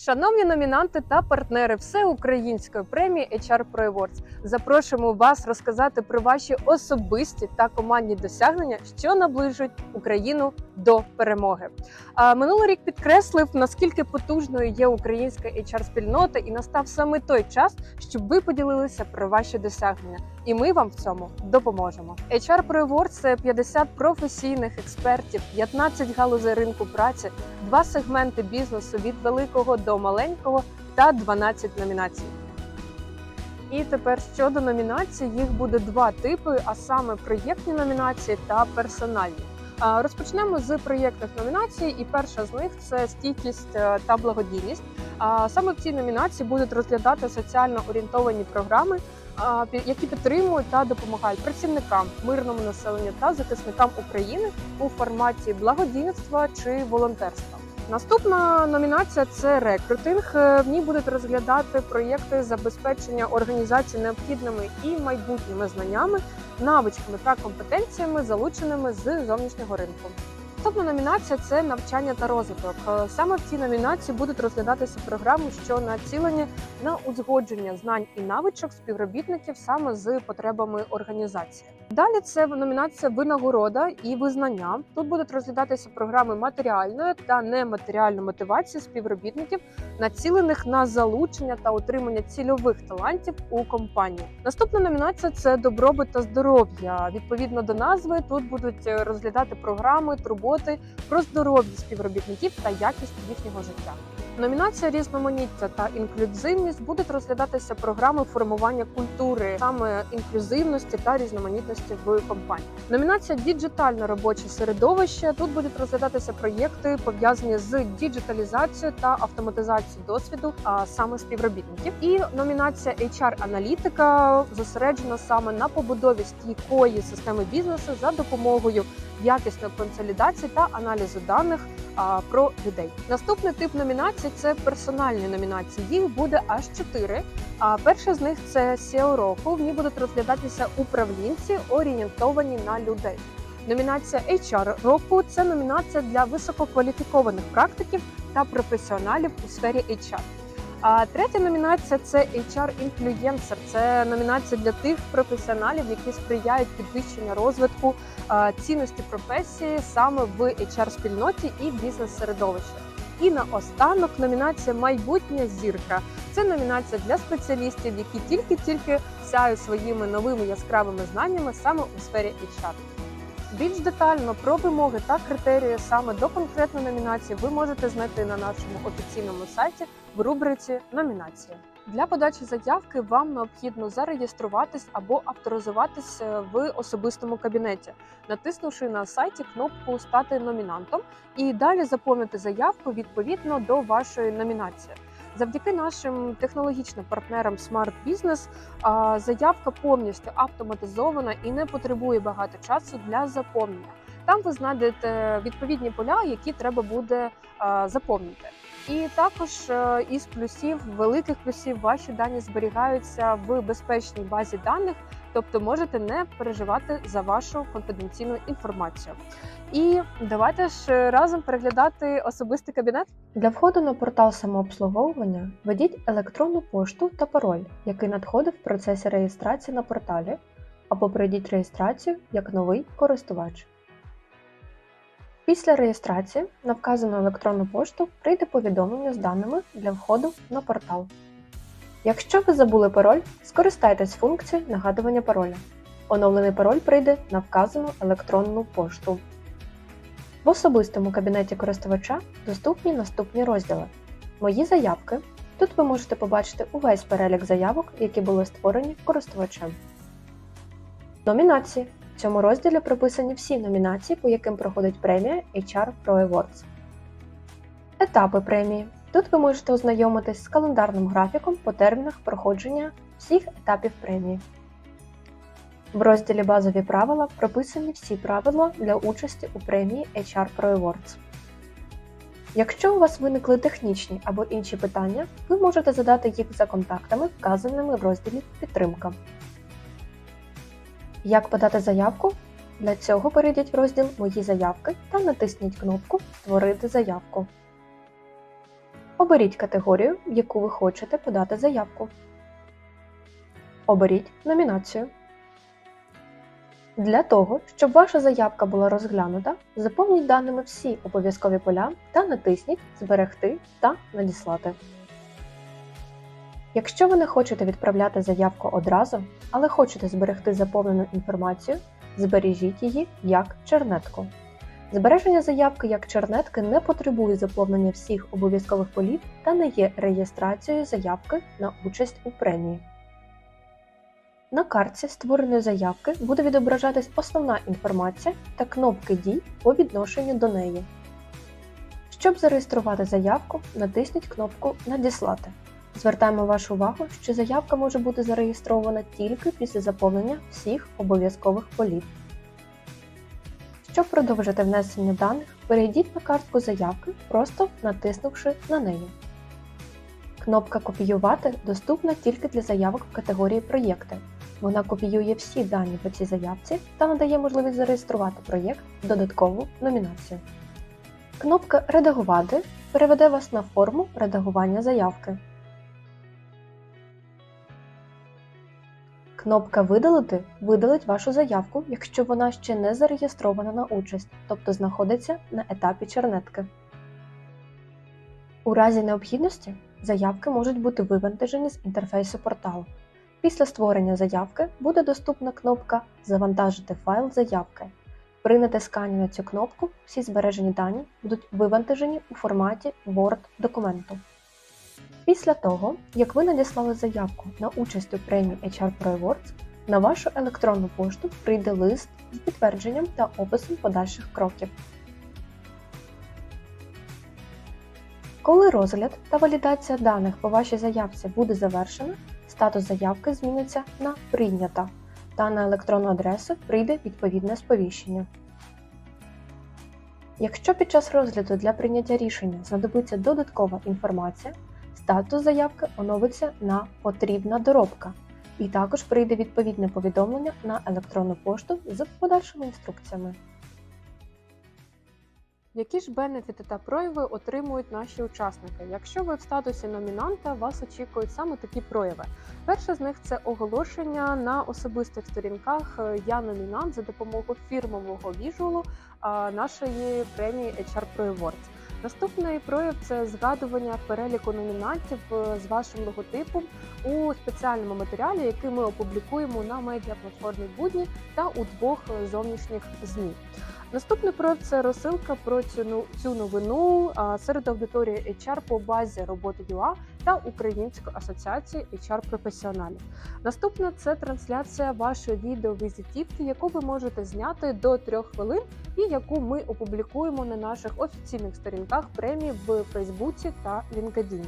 Шановні номінанти та партнери всеукраїнської премії HR Pro Awards, запрошуємо вас розказати про ваші особисті та командні досягнення, що наближують Україну до перемоги. А минулий рік підкреслив, наскільки потужною є українська HR спільнота, і настав саме той час, щоб ви поділилися про ваші досягнення. І ми вам в цьому допоможемо. HR Pro Awards – це 50 професійних експертів, 15 галузей ринку праці, два сегменти бізнесу від великого до маленького та 12 номінацій. І тепер щодо номінацій, їх буде два типи: а саме проєктні номінації та персональні. Розпочнемо з проєктних номінацій, і перша з них це стійкість е, та благодійність. Саме в цій номінації будуть розглядати соціально орієнтовані програми, які підтримують та допомагають працівникам, мирному населенню та захисникам України у форматі благодійництва чи волонтерства. Наступна номінація це рекрутинг. Е, В ній будуть розглядати проєкти забезпечення організації необхідними і майбутніми знаннями, навичками та компетенціями, залученими з зовнішнього ринку. Наступна номінація це навчання та розвиток. Е, Саме в цій номінації будуть розглядатися програми, що націлені на узгодження знань і навичок співробітників саме з потребами організації. Далі це номінація винагорода і визнання. Тут будуть розглядатися програми матеріальної та нематеріальної мотивації співробітників, націлених на залучення та утримання цільових талантів у компанії. Наступна номінація це добробут та здоров'я. Відповідно до назви, тут будуть е, розглядати програми, турботи про здоров'я співробітників та якість їхнього життя. Номінація різноманіття та інклюзивність будуть розглядатися програми формування культури, саме інклюзивності та різноманітності в компанії. Номінація діджитальне робоче середовище. Тут будуть розглядатися проєкти пов'язані з діджиталізацією та автоматизацією досвіду, а саме співробітників. І номінація HR-аналітика зосереджена саме на побудові стійкої системи бізнесу за допомогою якісної консолідації та аналізу даних про людей. Наступний тип номінацій це персональні номінації. Їх буде аж чотири. А перша з них це SEO року. В ній будуть розглядатися управлінці, орієнтовані на людей. Номінація HR року це номінація для висококваліфікованих практиків та професіоналів у сфері HR. А третя номінація це HR інфлюєнсер. Це номінація для тих професіоналів, які сприяють підвищенню розвитку цінності професії саме в HR спільноті і бізнес-середовищі. І наостанок номінація Майбутня зірка. Це номінація для спеціалістів, які тільки-тільки сяють своїми новими яскравими знаннями саме у сфері HR. Більш детально про вимоги та критерії саме до конкретної номінації ви можете знайти на нашому офіційному сайті в рубриці Номінації. Для подачі заявки вам необхідно зареєструватись або авторизуватись е, в особистому кабінеті, натиснувши на сайті кнопку Стати номінантом і далі заповнити заявку відповідно до вашої номінації. Завдяки нашим технологічним партнерам Smart Business заявка повністю автоматизована і не потребує багато часу для заповнення. Там ви знайдете відповідні поля, які треба буде заповнити. І також е, із плюсів, великих плюсів, ваші дані зберігаються в безпечній базі даних, тобто можете не переживати за вашу конфіденційну інформацію. І давайте ж разом переглядати особистий кабінет. Для входу на портал самообслуговування введіть електронну пошту та пароль, який надходив в процесі реєстрації на порталі, або пройдіть реєстрацію як новий користувач. Після реєстрації на вказану електронну пошту прийде повідомлення з даними для входу на портал. Якщо ви забули пароль, скористайтесь функцією нагадування пароля. Оновлений пароль прийде на вказану електронну пошту. В особистому кабінеті користувача доступні наступні розділи: Мої заявки. Тут ви можете побачити увесь перелік заявок, які були створені користувачем. Номінації. В цьому розділі прописані всі номінації, по яким проходить премія HR Pro Awards. Етапи премії. Тут ви можете ознайомитись з календарним графіком по термінах проходження всіх етапів премії. В розділі Базові правила прописані всі правила для участі у премії HR Pro Awards. Якщо у вас виникли технічні або інші питання, ви можете задати їх за контактами, вказаними в розділі Підтримка. Як подати заявку? Для цього перейдіть в розділ Мої заявки та натисніть кнопку Створити заявку. Оберіть категорію, в яку ви хочете подати заявку. Оберіть номінацію. Для того, щоб ваша заявка була розглянута, заповніть даними всі обов'язкові поля та натисніть Зберегти та надіслати. Якщо ви не хочете відправляти заявку одразу, але хочете зберегти заповнену інформацію, збережіть її як чернетку. Збереження заявки як чернетки не потребує заповнення всіх обов'язкових полів та не є реєстрацією заявки на участь у премії. На картці створеної заявки буде відображатись основна інформація та кнопки дій по відношенню до неї. Щоб зареєструвати заявку, натисніть кнопку Надіслати. Звертаємо вашу увагу, що заявка може бути зареєстрована тільки після заповнення всіх обов'язкових полів. Щоб продовжити внесення даних, перейдіть на картку заявки, просто натиснувши на неї. Кнопка Копіювати доступна тільки для заявок в категорії Проєкти. Вона копіює всі дані по цій заявці та надає можливість зареєструвати проєкт в додаткову номінацію. Кнопка Редагувати переведе вас на форму редагування заявки. Кнопка Видалити видалить вашу заявку, якщо вона ще не зареєстрована на участь, тобто знаходиться на етапі чернетки. У разі необхідності заявки можуть бути вивантажені з інтерфейсу порталу. Після створення заявки буде доступна кнопка Завантажити файл заявки. При натисканні на цю кнопку всі збережені дані будуть вивантажені у форматі Word документу. Після того, як ви надіслали заявку на участь у премії HR Pro Awards, на вашу електронну пошту прийде лист з підтвердженням та описом подальших кроків. Коли розгляд та валідація даних по вашій заявці буде завершена, статус заявки зміниться на Прийнята та на електронну адресу прийде відповідне сповіщення. Якщо під час розгляду для прийняття рішення знадобиться додаткова інформація, статус заявки оновиться на Потрібна доробка і також прийде відповідне повідомлення на електронну пошту з подальшими інструкціями. Які ж бенефіти та прояви отримують наші учасники? Якщо ви в статусі номінанта, вас очікують саме такі прояви. Перше з них це оголошення на особистих сторінках Я номінант за допомогою фірмового віжулу нашої премії HR Pro Awards. Наступний прояв це згадування переліку номінантів е, з вашим логотипом у спеціальному матеріалі, який ми опублікуємо на медіаплатформі будні та у двох е, зовнішніх змі. Наступний проект це розсилка про цю ну- новину серед аудиторії HR по базі роботи ЮА та Української асоціації HR професіоналів. Наступне це трансляція вашої відеовізитівки, яку ви можете зняти до трьох хвилин, і яку ми опублікуємо на наших офіційних сторінках премії в Фейсбуці та LinkedIn.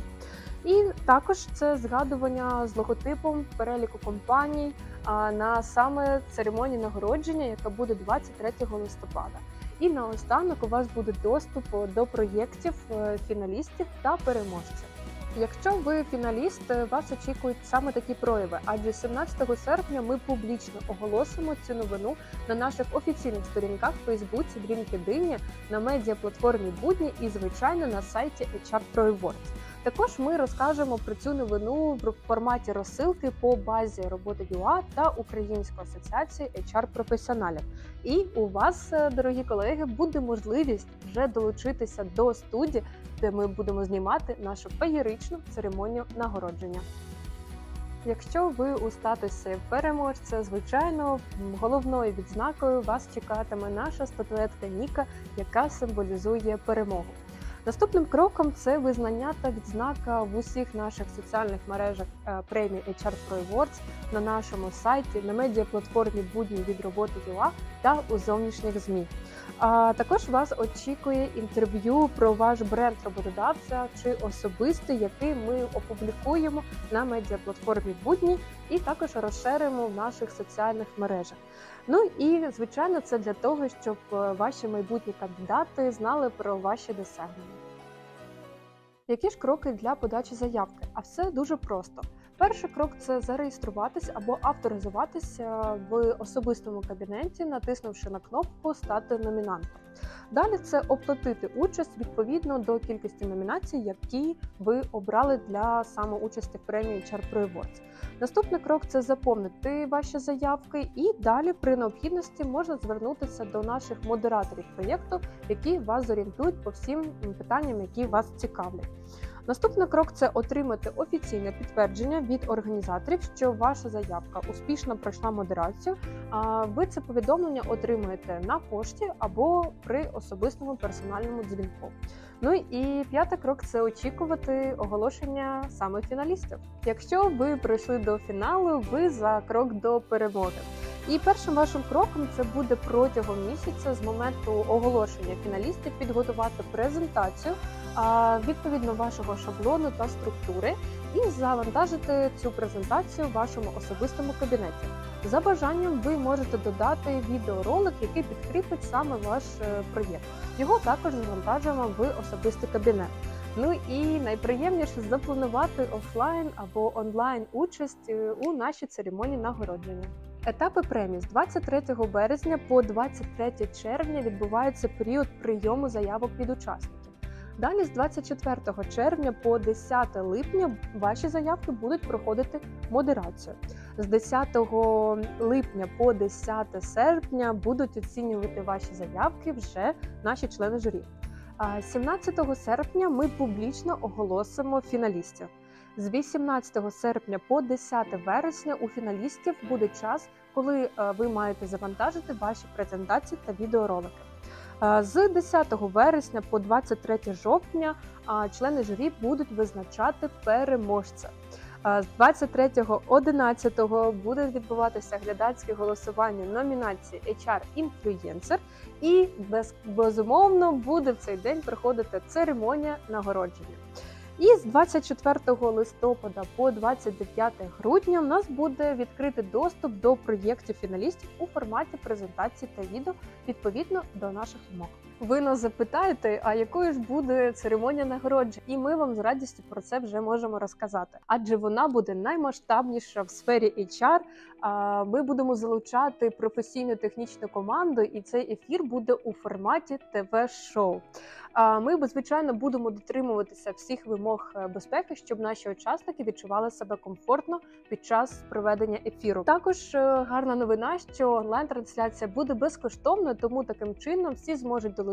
І також це згадування з логотипом переліку компаній на саме церемонії нагородження, яка буде 23 листопада. І наостанок у вас буде доступ до проєктів е, фіналістів та переможців. Якщо ви фіналіст, е, вас очікують саме такі прояви, адже 17 серпня ми публічно оголосимо цю новину на наших офіційних сторінках в Фейсбуці, Дрінки Дині, на медіаплатформі Будні і, звичайно, на сайті HR Pro Awards. Також ми розкажемо про цю новину в форматі розсилки по базі роботи ЮА та Української асоціації HR професіоналів. І у вас, е, дорогі колеги, буде можливість вже долучитися до студії, де ми будемо знімати нашу феєричну церемонію нагородження. Якщо ви у статусі переможця, звичайно, головною відзнакою вас чекатиме наша статуетка Ніка, яка символізує перемогу. Наступним кроком це визнання та відзнака в усіх наших соціальних мережах е, премії HR Pro Awards на нашому сайті, на медіаплатформі будні від роботи ЮА та у зовнішніх ЗМІ. А також вас очікує інтерв'ю про ваш бренд роботодавця чи особистий, який ми опублікуємо на медіаплатформі будні, і також розширимо в наших соціальних мережах. Ну і звичайно, це для того, щоб е, ваші майбутні кандидати знали про ваші досягнення. Які ж кроки для подачі заявки? А все дуже просто. Перший крок це зареєструватись або авторизуватися в особистому кабінеті, натиснувши на кнопку Стати номінантом. Далі це оплатити участь відповідно до кількості номінацій, які ви обрали для самоучасті в премії HR Awards. Наступний крок це заповнити ваші заявки, і далі при необхідності можна звернутися до наших модераторів проєкту, які вас зорієнтують по всім питанням, які вас цікавлять. Наступний крок це отримати офіційне підтвердження від організаторів, що ваша заявка успішно пройшла модерацію. А ви це повідомлення отримаєте на пошті або при особистому персональному дзвінку. Ну і п'ятий крок це очікувати оголошення саме фіналістів. Якщо ви пройшли до фіналу, ви за крок до перемоги. І першим вашим кроком це буде протягом місяця з моменту оголошення фіналістів підготувати презентацію відповідно вашого шаблону та структури і завантажити цю презентацію в вашому особистому кабінеті. За бажанням ви можете додати відеоролик, який підкріпить саме ваш е, проєкт. Його також завантажуємо в особистий кабінет. Ну і найприємніше запланувати офлайн або онлайн участь е, у нашій церемонії нагородження. Етапи премії з 23 березня по 23 червня відбувається період прийому заявок від учасників. Далі з 24 червня по 10 липня ваші заявки будуть проходити модерацію. З 10 липня по 10 серпня будуть оцінювати ваші заявки вже наші члени журі. А 17 серпня ми публічно оголосимо фіналістів. З 18 серпня по 10 вересня у фіналістів буде час, коли е, ви маєте завантажити ваші презентації та відеоролики. Е, З 10 вересня по 23 жовтня члени журі будуть визначати переможця. З 23.11 буде відбуватися глядацьке голосування номінації HR Influencer і без, безумовно буде в цей день проходити церемонія нагородження. І з 24 листопада по 29 грудня в нас буде відкритий доступ до проєктів фіналістів у форматі презентації та відео відповідно до наших вимог. Ви нас запитаєте, а якою ж буде церемонія нагородження? І ми вам з радістю про це вже можемо розказати. Адже вона буде наймасштабніша в сфері HR. Ми будемо залучати професійну технічну команду, і цей ефір буде у форматі ТВ-шоу. Ми, звичайно, будемо дотримуватися всіх вимог е, безпеки, щоб наші учасники відчували себе комфортно під час проведення ефіру. Також е, гарна новина, що онлайн-трансляція буде безкоштовною, тому таким чином всі зможуть долучитися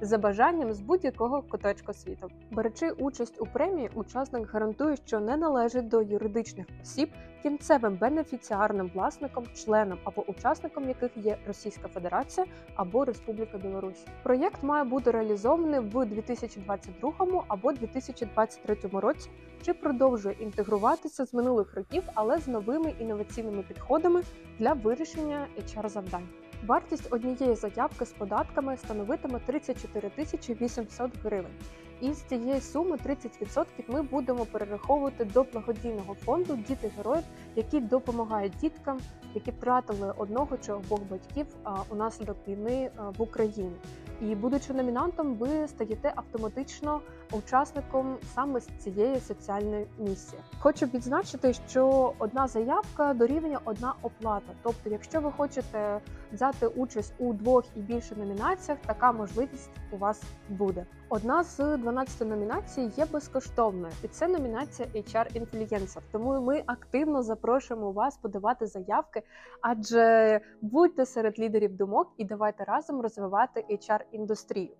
за бажанням з будь-якого куточка світу. Беручи участь у премії, учасник гарантує, що не належить до юридичних осіб, кінцевим бенефіціарним власником, членом або учасником яких є Російська Федерація або Республіка Білорусь. Проєкт має бути реалізований в 2022 або 2023 році, чи продовжує інтегруватися з минулих років, але з новими інноваційними підходами для вирішення HR завдань. Вартість однієї заявки з податками становитиме 34 тисячі 800 гривень. І з цієї суми 30% ми будемо перераховувати до благодійного фонду Діти героїв, які допомагають діткам, які втратили одного чи обох батьків унаслідок війни в Україні. І будучи номінантом, ви стаєте автоматично учасником саме цієї соціальної місії. Хочу відзначити, що одна заявка дорівнює одна оплата. Тобто, якщо ви хочете взяти участь у двох і більше номінаціях, така можливість у вас буде. Одна з 12 номінацій є безкоштовною, і це номінація HR Influencer. Тому ми активно запрошуємо вас подавати заявки, адже будьте серед лідерів думок і давайте разом розвивати HR індустрію.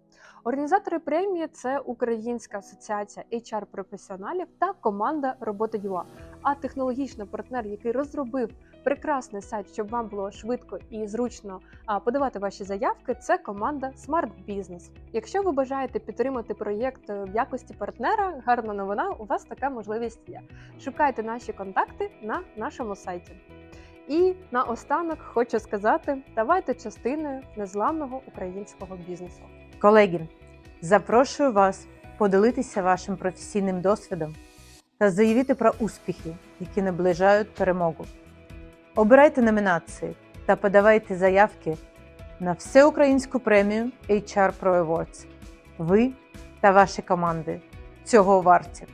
Організатори премії це Українська асоціація HR професіоналів та команда Робота.ua. А технологічний партнер, який розробив прекрасний сайт, щоб вам було швидко і зручно подавати ваші заявки, це команда Smart Business. Якщо ви бажаєте підтримати проєкт в якості партнера, гарна новина, у вас така можливість є. Шукайте наші контакти на нашому сайті. І наостанок хочу сказати: давайте частиною незламного українського бізнесу. Колеги, запрошую вас поділитися вашим професійним досвідом та заявити про успіхи, які наближають перемогу. Обирайте номінації та подавайте заявки на всеукраїнську премію HR Pro Awards. Ви та ваші команди цього варті.